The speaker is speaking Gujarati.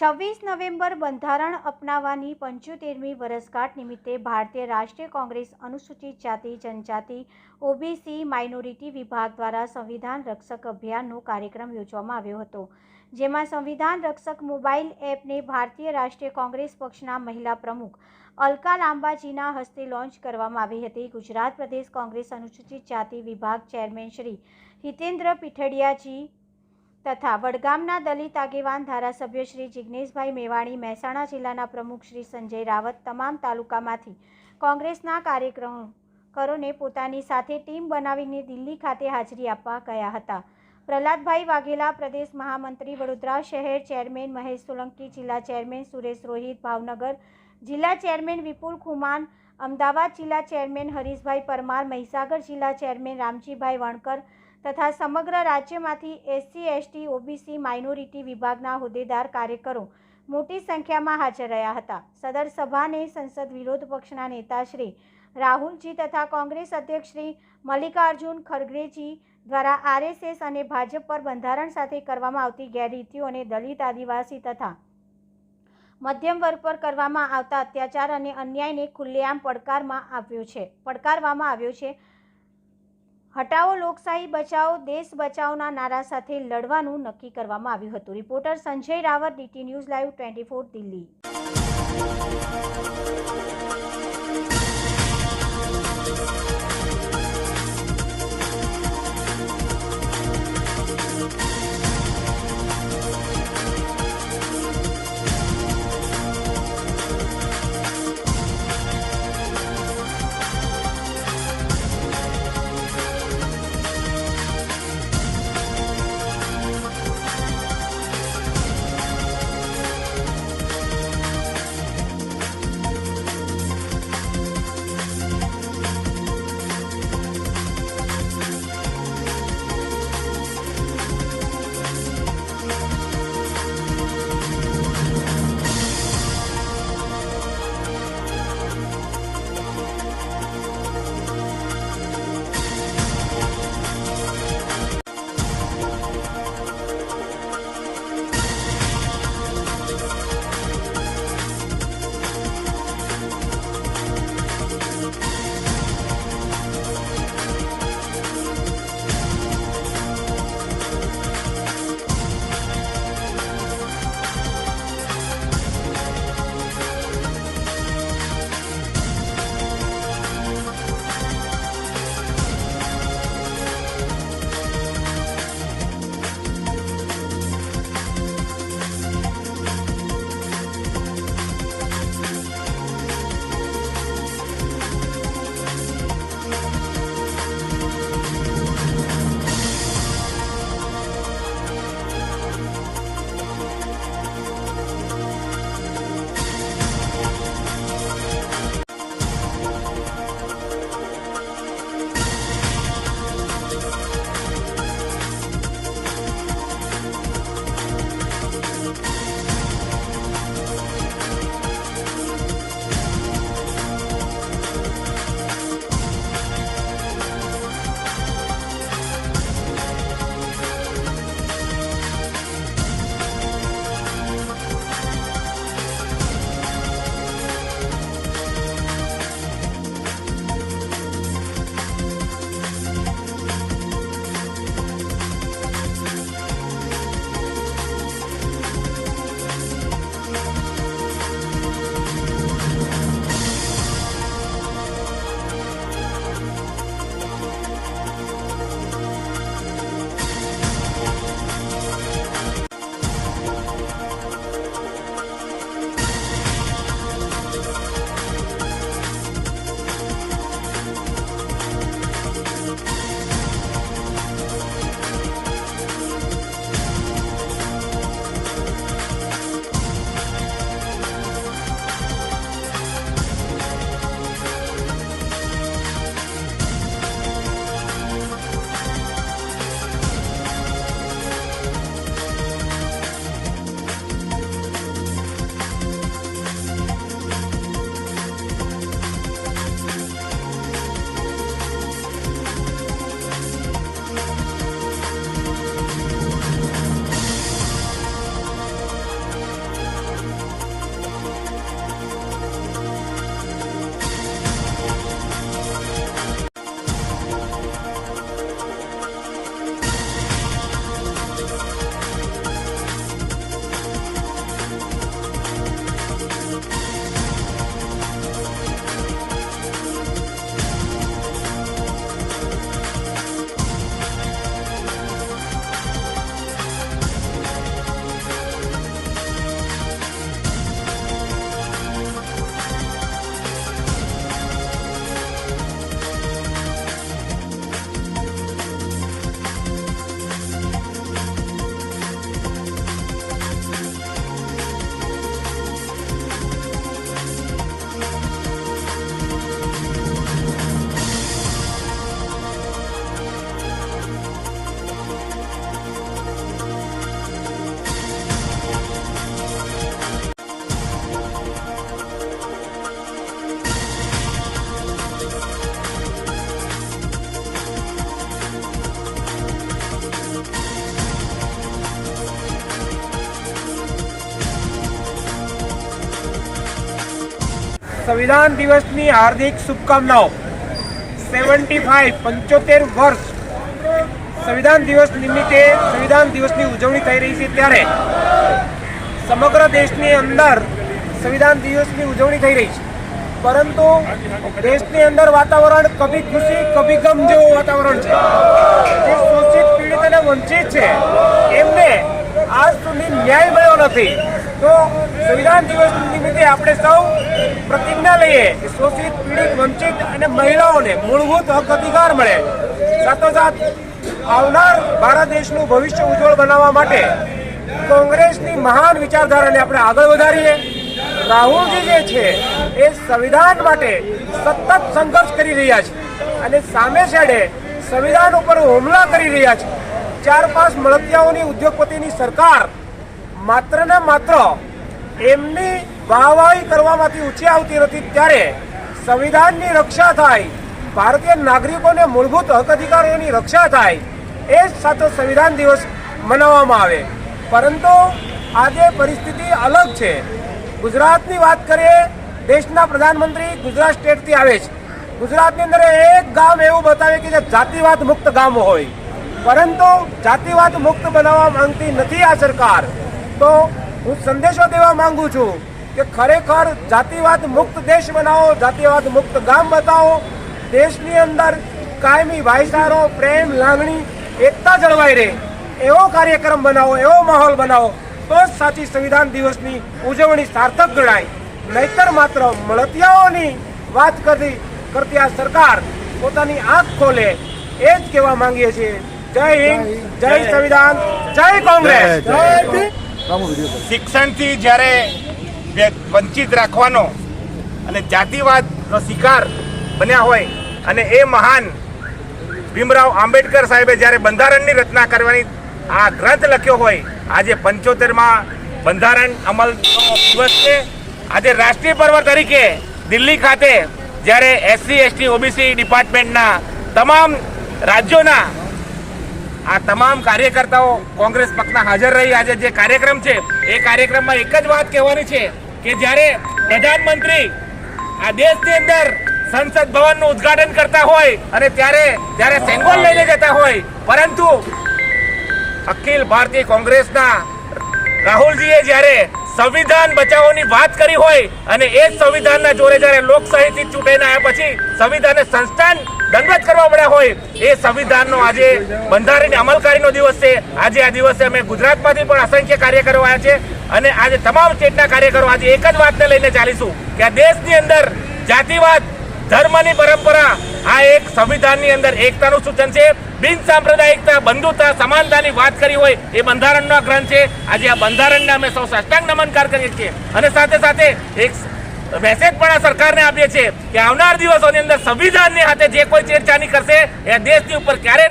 છવ્વીસ નવેમ્બર બંધારણ અપનાવવાની પંચોતેરમી વર્ષગાંઠ નિમિત્તે ભારતીય રાષ્ટ્રીય કોંગ્રેસ અનુસૂચિત જાતિ, જનજાતિ, ઓબીસી, માઇનોરિટી વિભાગ દ્વારા સંવિધાન રક્ષક અભિયાનનો કાર્યક્રમ યોજવામાં આવ્યો હતો, જેમાં સંવિધાન રક્ષક મોબાઈલ એપને ભારતીય રાષ્ટ્રીય કોંગ્રેસ પક્ષના મહિલા પ્રમુખ અલકા લાંબાજીના હસ્તે લોન્ચ કરવામાં આવી હતી. ગુજરાત પ્રદેશ કોંગ્રેસ અનુસૂચિત જાતિ વિભાગ ચેરમેન શ્રી હિતેન્દ્ર પીઠડિયાજી તથા વડગામના દલિત આગેવાન ધારાસભ્ય શ્રી જિજ્ઞેશભાઈ મેવાણી, મહેસાણા જિલ્લાના પ્રમુખ શ્રી સંજય રાવત તમામ તાલુકામાંથી કોંગ્રેસના કાર્યક્રમકરોને પોતાની સાથે ટીમ બનાવીને દિલ્હી ખાતે હાજરી આપવા ગયા હતા. પ્રહલાદભાઈ વાઘેલા પ્રદેશ મહામંત્રી, વડોદરા શહેર ચેરમેન મહેશ સોલંકી, જિલ્લા ચેરમેન સુરેશ રોહિત, ભાવનગર જિલ્લા ચેરમેન વિપુલ ખુમાન, અમદાવાદ જિલ્લા ચેરમેન હરીશભાઈ પરમાર, મહીસાગર જિલ્લા ચેરમેન રામજીભાઈ વણકર તથા સમગ્ર રાજ્યમાંથી એસસી, એસટી, ઓબીસી, માઇનોરિટી વિભાગના હોદ્દેદાર કાર્યકરો મોટી સંખ્યામાં હાજર રહ્યા હતા. સદર સભાને સંસદ વિરોધ પક્ષના નેતા શ્રી રાહુલજી તથા કોંગ્રેસ અધ્યક્ષ શ્રી મલ્લિકાર્જુન ખરગેજી દ્વારા આરએસએસ અને ભાજપ પર બંધારણ સાથે કરવામાં આવતી ગેરરીતિઓ અને દલિત આદિવાસી તથા મધ્યમ વર્ગ પર કરવામાં આવતા અત્યાચાર અને અન્યાયને ખુલ્લેઆમ પડકારમાં આવ્યો છે. પડકારવામાં આવ્યો છે હટાવો લોકશાહી બચાવો, દેશ બચાવના નારા સાથે લડવાનું નક્કી કરવામાં આવ્યું હતું. Reporter Sanjay Rawat, D T news live twenty four Delhi. સંવિધાન દિવસની હાર્દિક શુભકામનાઓ. સેવન્ટી ફાઈવ પંચોતેર વર્ષ. સંવિધાન દિવસ નિમિત્તે સંવિધાન દિવસની ઉજવણી થઈ રહી છે ત્યારે સમગ્ર દેશની અંદર સંવિધાન દિવસની ઉજવણી થઈ રહી છે. પરંતુ દેશની અંદર વાતાવરણ કભી ખુશી, કભી ગમ જેવું વાતાવરણ છે. જે શોષિત પીડિત અને વંચિત છે, એમને આજ સુધી ન્યાય મળ્યો નથી. તો સંવિધાન દિવસ નિમિત્તે આપણે સૌ પ્રતિજ્ઞા લઈએ કે શોષિત, પીડિત, વંચિત અને મહિલાઓને મૂળભૂત હક અધિકાર મળે. સાથોસાથ આવનાર ભારત દેશનું ભવિષ્ય ઉજ્જવળ બનાવવા માટે કોંગ્રેસની મહાન વિચારધારાને આપણે આગળ વધારીએ. રાહુલજી જે છે, એ સંવિધાન માટે સતત સંઘર્ષ કરી રહ્યા છે અને સામે છેડે સંવિધાન ઉપર હુમલા કરી રહ્યા છે. ચાર પાંચ મળતિયાઓની ઉદ્યોગપતિની સરકાર માત્ર ને માત્ર એમની વાહવાહી કરવામાંથી ઊંચી આવતી નથી. ત્યારે સંવિધાનની રક્ષા થાય, ભારતીય નાગરિકોને મૂળભૂત હક અધિકારોની રક્ષા થાય, એ જ સાથે સંવિધાન દિવસ મનાવવામાં આવે. પરંતુ આજે પરિસ્થિતિ અલગ છે. ગુજરાતની વાત કરીએ, દેશના પ્રધાનમંત્રી ગુજરાત સ્ટેટથી આવે છે. ગુજરાતની અંદર એક ગામ એવું બતાવે કે જે જાતિવાદ મુક્ત ગામ હોય. પરંતુ જાતિવાદ મુક્ત બનાવવા માંગતી નથી આ સરકાર. તો હું સંદેશો દેવા માંગુ છું કે ખરેખર જાતિવાદ મુક્ત દેશ બનાવો જાતિવાદ મુક્ત ગામ બતાવો. દેશની અંદર કાયમી ભાઈચારો પ્રેમ લાગણી એકતા જળવાઈ રહે. એવો કાર્યક્રમ બનાવો એવો માહોલ બનાવો તો જ સાચી સંવિધાન દિવસની ઉજવણી સાર્થક ગણાય. નહીતર માત્ર મળતિયાઓની વાત કરતી કરતી આ સરકાર પોતાની આંખ ખોલે. એ જ કહેવા માંગીએ છીએ. જય હિન્દ જય સંવિધાન જય કોંગ્રેસ. જય જય. શિક્ષણથી જ્યારે વંચિત રાખવાનો અને જાતિવાદનો શિકાર બન્યા હોય અને એ મહાન ભીમરાવ આંબેડકર સાહેબે જ્યારે બંધારણની રચના કરવાની આ ગ્રંથ લખ્યો હોય, આજે પંચોતેરમાં બંધારણ અમલનો દિવસ છે. આજે રાષ્ટ્રીય પર્વ તરીકે દિલ્હી ખાતે જ્યારે એસસી, એસટી, ઓબીસી ડિપાર્ટમેન્ટના તમામ રાજ્યોના આ તમામ કાર્યકર્તાઓ કોંગ્રેસ પક્ષના હાજર રહી. આજે જે કાર્યક્રમ છે, એ કાર્યક્રમમાં એક જ વાત કહેવાની છે કે જ્યારે પ્રધાનમંત્રી આ દેશની અંદર સંસદ ભવનનું ઉદ્ઘાટન કરતા હોય અને ત્યારે જ્યારે સેંગોલ લઈને જતા હોય, પરંતુ અખિલ ભારતીય કોંગ્રેસના રાહુલજીએ જ્યારે સંવિધાન બચાવવાની વાત કરી હોય અને એ જ સંવિધાનના જોડે જ્યારે લોકશાહીથી ચૂંટાઈને આવ્યા પછી સંવિધાનને સંસ્થાન દંડવત કરવા પડ્યા હોય, એ સંવિધાનનો આજે બંધારણની અમલકારીનો દિવસ છે. આજે આ દિવસે અમે ગુજરાતમાંથી પણ અસંખ્ય કાર્યકરો આવ્યા છે અને આજે તમામ સ્ટેટના કાર્યકરો આજે એક જ વાતને લઈને ચાલીશું કે આ દેશની અંદર જાતિવાદ ધર્મની પરંપરા આ એક સંવિધાનની અંદર એકતાનું સૂચન છે. બિન સાંપ્રદાયિકતા, બંધુતા, સમાનતાની વાત કરી હોય એ બંધારણનો ગ્રંથ છે. આજે આ બંધારણને અમે સૌ સાષ્ટાંગ નમનકાર કરીએ છીએ. અને સાથે સાથે એક મેસેજ પણ આ સરકારને આપીએ છીએ કે આવનાર દિવસોની અંદર સંવિધાનની હાથે જે કોઈ છેડછાની કરશે, એ દેશની ઉપર ક્યારે